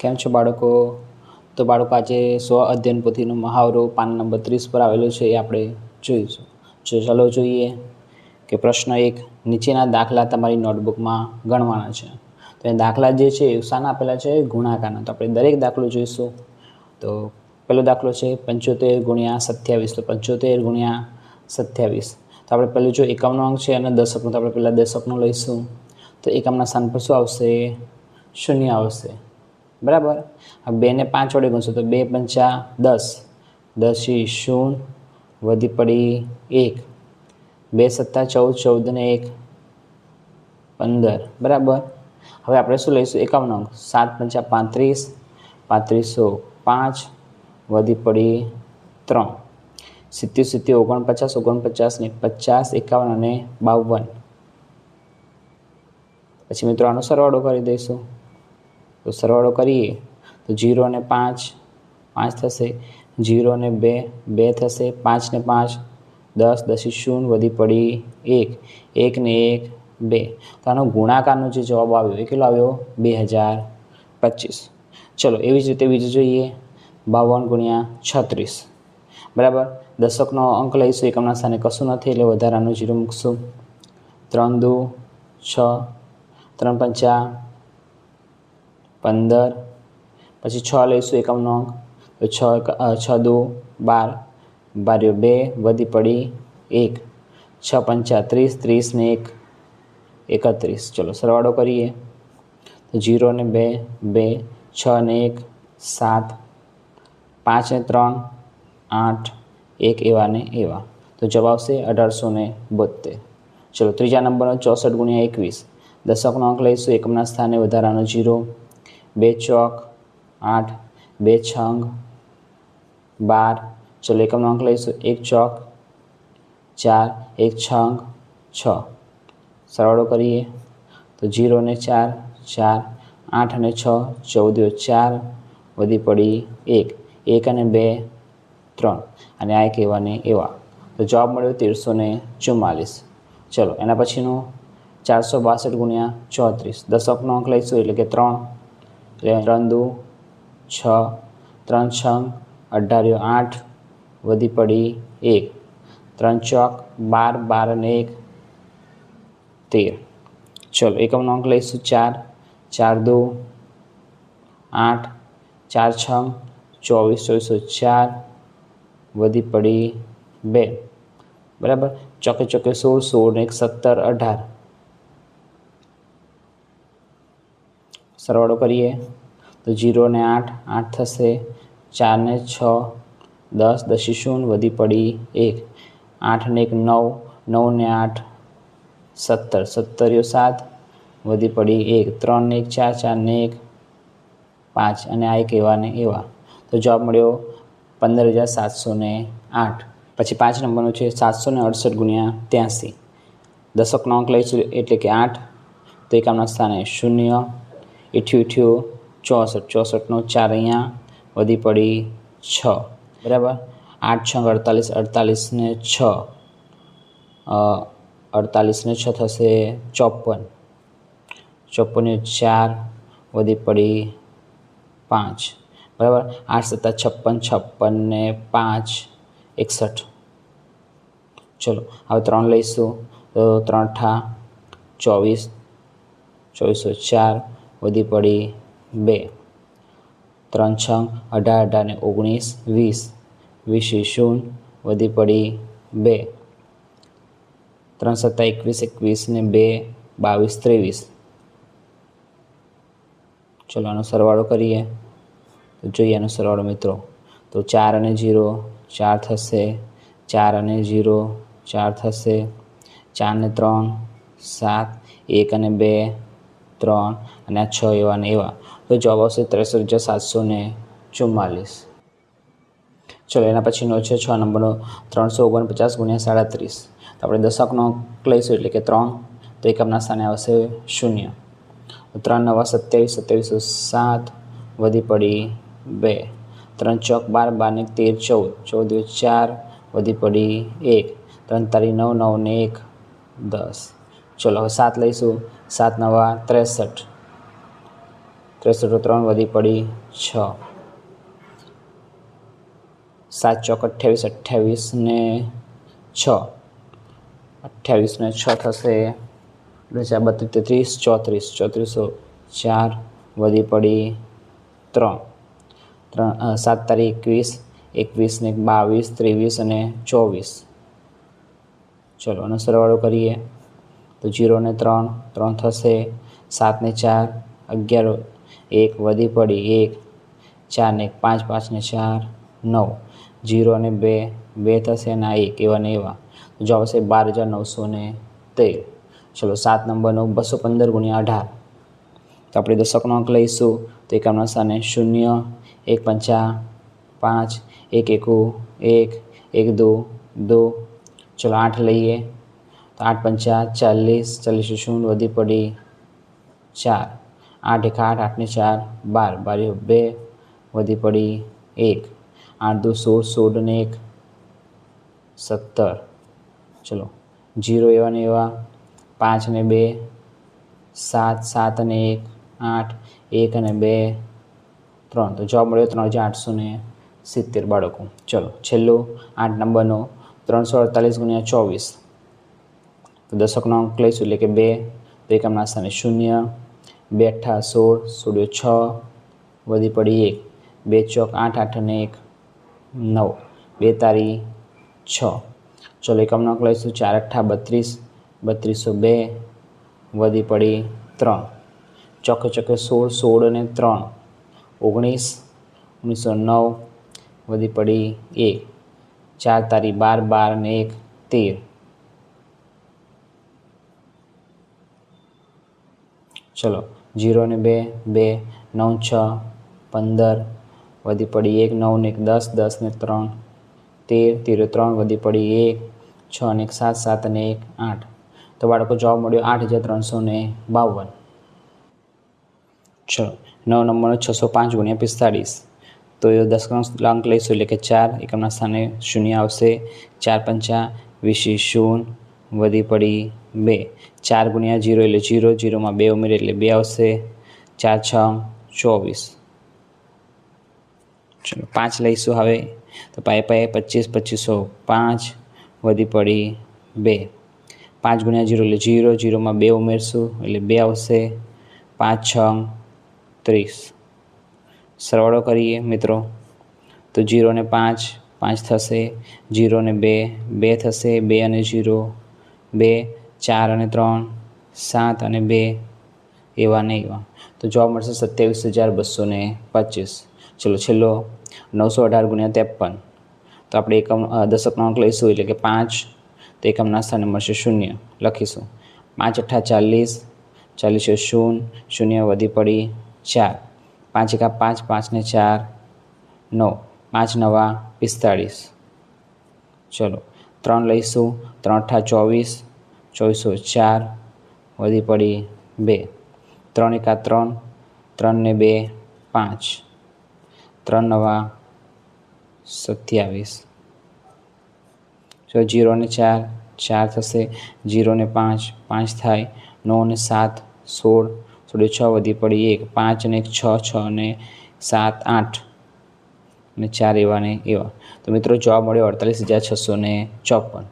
કેમ છો બાળકો? તો બાળકો, આજે સ્વ અધ્યયન પોથીનો મહાવરો પાન નંબર ત્રીસ પર આવેલો છે, એ આપણે જોઈશું. જો ચાલો જોઈએ કે પ્રશ્ન એક, નીચેના દાખલા તમારી નોટબુકમાં ગણવાના છે. તો એ દાખલા જે છે, એ શાના આપેલા છે, ગુણાકારના. તો આપણે દરેક દાખલો જોઈશું. તો પહેલો દાખલો છે, પંચોતેર ગુણ્યા સત્યાવીસ. તો પંચોતેર ગુણ્યા સત્યાવીસ. તો આપણે પહેલું જો એકમનો અંક છે અને દશકનો તો આપણે પહેલાં દશકનો લઈશું. તો એકમના સ્થાન પર શું આવશે? શૂન્ય આવશે. બરાબર? હવે બેને પાંચ વડે ગુણશું તો બે પંચા દસ. દસી શૂન્ય, વધી પડી એક. બે સત્તા ચૌદ ચૌદ ને એક. પંદર. બરાબર? હવે આપણે શું લઈશું? એકાવન અંક. સાત પંચા પાંત્રીસ, પાંત્રીસો પાંચ, વધી પડી ત્રણ. સિત્તેર સિત્તેર, ઓગણપચાસ ઓગણપચાસ ને પચાસ, એકાવન અને બાવન. પછી મિત્રો આનો સરવાળો કરી દઈશું. તો સરવાળો કરીએ, તો જીરો અને પાંચ પાંચ થશે. જીરો અને બે બે થશે. પાંચ ને પાંચ, દસ, દસી શૂન્ય વધી પડી એક. એક ને એક, બે. તો આનો ગુણાકારનો જે જવાબ આવ્યો એ કેટલો આવ્યો? બે હજાર પચીસ. ચલો, એવી જ રીતે બીજું જોઈએ. બાવન ગુણ્યા છત્રીસ. બરાબર? દશકનો અંક લઈશું. એકમના સ્થાને કશું નથી, એટલે વધારાનું જીરો મૂકશું. ત્રણ દુ, છ. ત્રણ પંચા પંદર, પછી છ લઈશું એકમનો અંક છ છ દો, બાર બાર્યો બે, વધી પડી એક, છ પંચા ત્રીસ ત્રીસ ને એક, એકત્રીસ. ચલો સરવાળો કરીએ. તો જીરો ને બે બે, છ ને એક, સાત, પાંચ ને ત્રણ, આઠ, એક એવા ને એવા. તો જવાબ આવશે અઢારસો ને બોતેર ચલો ત્રીજા નંબરનો ચોસઠ ગુણ્યા એકવીસ. દશકનો અંક લઈશું, એકમના સ્થાને વધારાનો જીરો. બે ચોક, આઠ, બે છંગ, બાર. ચલો એકમનો અંક લઈશું. એક ચોક, ચાર, એક છંગ, છ. સરવાળો કરીએ. તો જીરો ને ચાર ચાર. આઠ અને છ, ચૌદ ચાર વધી પડી એક. એક અને બે, ત્રણ. અને આ એક એવા. ને એવા તો જવાબ મળ્યો તેરસો ને ચુમ્માલીસ ચલો, એના પછીનો ચારસો બાસઠ ગુણ્યા ચોત્રીસ. દશકનો અંક લઈશું એટલે કે ત્રણ. ત્રણ દુ છ. ત્રણ છંગ અઢાર્યો આઠ. વધી પડી એક. ત્રણ ચોક બાર બાર અને એક. તેર. ચલો, એકમનો અંક લઈશું. ચાર. ચાર દો. આઠ. ચાર છ ચોવીસ, ચોવીસો, ચાર. વધી પડી બે. બરાબર? ચોકે ચોકે સોળ સોળ ને એક, સત્તર, અઢાર. સરવાળો કરીએ. તો જીરો ને આઠ આઠ થશે. ચાર ને છ, દસ, દસી શૂન્ય, વધી પડી એક. આઠ ને એક નવ નવ ને આઠ સત્તર. સત્તરીઓ સાત, વધી પડી એક. ત્રણ ને એક ચાર ચાર ને એક પાંચ. અને આ એક એવા ને એવા. તો જવાબ મળ્યો પંદર હજાર સાતસો ને આઠ. પછી પાંચ નંબરનું છે સાતસો ને અડસઠ ગુણ્યા ત્યાંસી. દશકનો અંક લઈશું એટલે કે આઠ. તો એકામના સ્થાને શૂન્ય. ઇઠ્યું ઈઠ્યું ચોસઠ. ચોસઠનો ચાર અહીંયા વધી પડી છ. બરાબર? આઠ, છ, અડતાલીસ. અડતાલીસ ને છ અડતાલીસને છ થશે ચોપન. ચોપન ચાર વધી પડી પાંચ. બરાબર? આઠ સત્તા છપ્પન છપ્પન ને પાંચ. એકસઠ. ચલો, હવે ત્રણ લઈશું. તો ત્રણ અઠા ચોવીસ. ચોવીસો ચાર. વધી પડી બે. ત્રણ છ, અઢાર અઢાર ને ઓગણીસ, વીસ. વીસ શૂન વધી પડી બે. ત્રણ સત્તા એકવીસ એકવીસ ને બે, બાવીસ, ત્રેવીસ. ચલો આનો સરવાળો કરીએ. તો જોઈએ આનો સરવાળો મિત્રો. તો ચાર અને જીરો, ચાર થશે. ચાર અને જીરો, ચાર થશે. ચાર ને ત્રણ, સાત. એક અને બે ત્રણ અને આ છ એવા ને એવા. તો જવાબ આવશે ત્રેસઠ હજાર સાતસો ને ચુમ્માલીસ. ચલો, એના પછીનો છે છ, નંબરનો ત્રણસો ઓગણપચાસ ગુણ્યા સાડત્રીસ. તો આપણે દશકનો લઈશું, એટલે કે ત્રણ. તો એકમના સ્થાને આવશે શૂન્ય. ત્રણ નવા સત્યાવીસ, સત્યાવીસો સાત વધી પડી બે. ત્રણ ચોક બાર બાર ને તેર, ચૌદ. ચૌદ ચાર વધી પડી એક. ત્રણ તારી નવ નવ ને એક, દસ. ચલો, હવે સાત લઈશું. સાત નવા ત્રેસઠ. ત્રેસઠ ત્રણ વધી પડી છ. સાત ચોક અઠ્યાવીસ અઠ્યાવીસ ને છ. અઠ્યાવીસ ને છ થશે. એટલે ચાર બત્રીસ તેત્રીસ, ચોત્રીસ. ચોત્રીસો ચાર વધી પડી ત્રણ. ત્રણ સાત તારીખ એકવીસ એકવીસ ને બાવીસ, ત્રેવીસ અને ચોવીસ. ચલો અને સરવાળો કરીએ. તો જીરોને ત્રણ ત્રણ થશે. સાતને ચાર, અગિયાર, એક વધી પડી, એક, ચાર ને એક, પાંચ પાંચને ચાર, નવ. જીરો ને બે બે થશે ના એક, એવા ને એવા. તો જવાબ આવશે બાર હજાર નવસો ને તેર. ચલો, સાત નંબરનો બસો પંદર ગુણ્યા અઢાર. તો આપણે દશકનો અંક લઈશું. તો એકામના સ્થાને શૂન્ય, એક પંચા પાંચ, એક એકુ, એક એક દો દો. ચલો, આઠ લઈએ. આઠ પંચા ચાલીસ ચાલીસ શૂન્ય, વધી પડી ચાર. આઠ એક આઠ આઠને ચાર, બાર. બારીઓ બે, વધી પડી એક. આઠ દો સોળ સોળ ને એક, સત્તર. ચલો. જીરો એવા ને એવા, પાંચ ને બે, સાત સાત અને એક, આઠ, એક અને બે, ત્રણ. તો જવાબ મળ્યો ત્રણ હજાર આઠસો ને સિત્તેર બાળકો. ચલો. છેલ્લો આઠ નંબરનો ત્રણસો અડતાલીસ ગુણ્યા ચોવીસ. તો દશકનો અંક લઈશું. એટલે કે બે, તો એકમના સ્થાને શૂન્ય, બે અઠ્ઠા સોળ સોળ્યો છ, વધી પડી એક. બે ચોક આઠ આઠ અને એક નવ. બે તારી છ. ચલો એકમનો અંક લઈશું. ચાર અઠ્ઠા બત્રીસ, બત્રીસો બે, વધી પડી ત્રણ. ચોકે ચોકે સોળ સોળ અને ત્રણ. ઓગણીસ, ઓગણીસો નવ, વધી પડી એક. ચાર તારી બાર બાર અને એક, તેર. ચલો, જીરો ને બે બે, નવ, છ, પંદર વધી પડી એક, નવ ને એક, દસ દસ ને ત્રણ, તેર તેર, ત્રણ વધી પડી એક, છ ને એક, સાત સાત અને એક, આઠ. તો બાળકો જવાબ મળ્યો આઠ હજાર ત્રણસો ને બાવન. ચલો, નવ નંબરનો છસો પાંચ ગુણ્યા પિસ્તાળીસ. તો એ દસનો અંક લઈશું એટલે કે ચાર, એકમના સ્થાને શૂન્ય આવશે. ચાર પંચા, વીસી શૂન્ય વધી પડી બે. ચાર ગુણ્યા જીરો એટલે જીરો, જીરોમાં બે ઉમેરે એટલે બે આવશે. ચાર, છ, ચોવીસ. ચલો, પાંચ લઈશું હવે. તો પાએ પાએ પચીસ, પચીસો પાંચ વધી પડી બે. પાંચ ગુણ્યા જીરો એટલે જીરો, જીરોમાં બે ઉમેરશું એટલે બે આવશે. પાંચ, છ, ત્રીસ. સરવાળો કરીએ મિત્રો. તો જીરો ને પાંચ પાંચ થશે. જીરો ને બે બે થશે, બે અને જીરો. બે, ચાર અને ત્રણ, સાત અને બે, એવા ને એવા. તો જવાબ મળશે સત્યાવીસ હજાર બસો ને પચીસ. ચલો છેલ્લો, નવસો અઢાર ગુણ્યા ત્રેપન. તો આપણે એકમ દશકનો અંક લઈશું, એટલે કે પાંચ. તો એકમના સ્થાને મળશે શૂન્ય. લખીશું. પાંચ અઠ્ઠા ચાલીસ ચાલીસ શૂન્ય શૂન્ય વધી પડી ચાર. પાંચ એકા પાંચ પાંચને ચાર, નવ. પાંચ નવા પિસ્તાળીસ. ચલો. ત્રણ લઈશું, ત્રણ અઠા ચોવીસ, ચોવીસો ચાર, વધી પડી બે. ત્રણ એકા ત્રણ ત્રણને બે, પાંચ. ત્રણ નવા, સત્યાવીસ. જો જીરોને ચાર ચાર થશે જીરોને પાંચ પાંચ થાય, નવ ને સાત, સોળ, સોળે છ વધી પડી એક, પાંચ અને એક છ છ અને સાત, આઠ. અને ચાર એવા ને એવા. તો મિત્રો જવાબ મળ્યો અડતાલીસ હજાર છસો ને ચોપન.